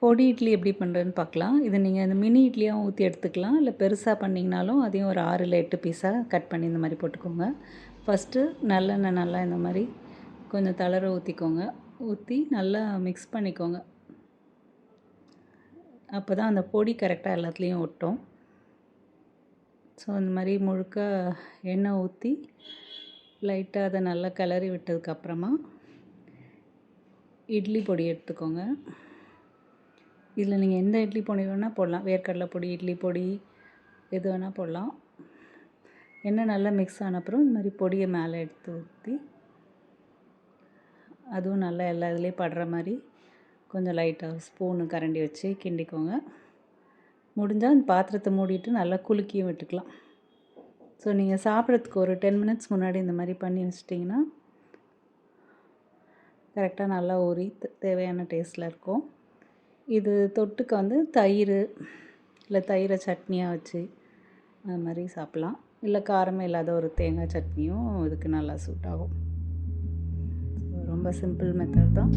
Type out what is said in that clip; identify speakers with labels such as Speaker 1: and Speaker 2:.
Speaker 1: பொடி இட்லி எப்படி பண்ணுறதுன்னு பார்க்கலாம். இது நீங்கள் இந்த மினி இட்லியாகவும் ஊற்றி எடுத்துக்கலாம். இல்லை பெருசாக பண்ணிங்கனாலும் அதையும் ஒரு ஆறு இல்லை எட்டு பீஸாக கட் பண்ணி இந்த மாதிரி போட்டுக்கோங்க. ஃபஸ்ட்டு நல்லெண்ணெய் நல்லா இந்த மாதிரி கொஞ்சம் தளர ஊற்றிக்கோங்க ஊற்றி நல்லா மிக்ஸ் பண்ணிக்கோங்க. அப்போ தான் அந்த பொடி கரெக்டாக எல்லாத்துலேயும் ஒட்டும். ஸோ இந்த மாதிரி முழுக்க எண்ணெய் ஊற்றி லைட்டாக அதை நல்லா கிளறி விட்டதுக்கப்புறமா இட்லி பொடி எடுத்துக்கோங்க. இதில் நீங்கள் எந்த இட்லி பொடி வேணால் போடலாம். வேர்க்கடலை பொடி இட்லி பொடி எது வேணால் போடலாம். எண்ணெய் நல்லா மிக்ஸ் ஆன அப்புறம் இந்த மாதிரி பொடியை மேலே எடுத்து ஊற்றி அதுவும் நல்லா எல்லா இதுலேயும் படுற மாதிரி கொஞ்சம் லைட்டாக ஸ்பூனு கரண்டி வச்சு கிண்டிக்கோங்க. முடிஞ்சால் அந்த பாத்திரத்தை மூடிட்டு நல்லா குலுக்கியும் விட்டுக்கலாம். ஸோ நீங்கள் சாப்பிட்றதுக்கு ஒரு டென் மினிட்ஸ் முன்னாடி இந்த மாதிரி பண்ணி வச்சிட்டிங்கன்னா கரெக்டாக நல்லா ஊறி தேவையான டேஸ்ட்டில் இருக்கும். இது தொட்டுக்க வந்து தயிர் இல்லை தயிரை சட்னியாக வச்சு அது மாதிரி சாப்பிட்லாம். இல்லை காரமே இல்லாத ஒரு தேங்காய் சட்னியும் இதுக்கு நல்லா சூட் ஆகும். ரொம்ப சிம்பிள் மெத்தட் தான்.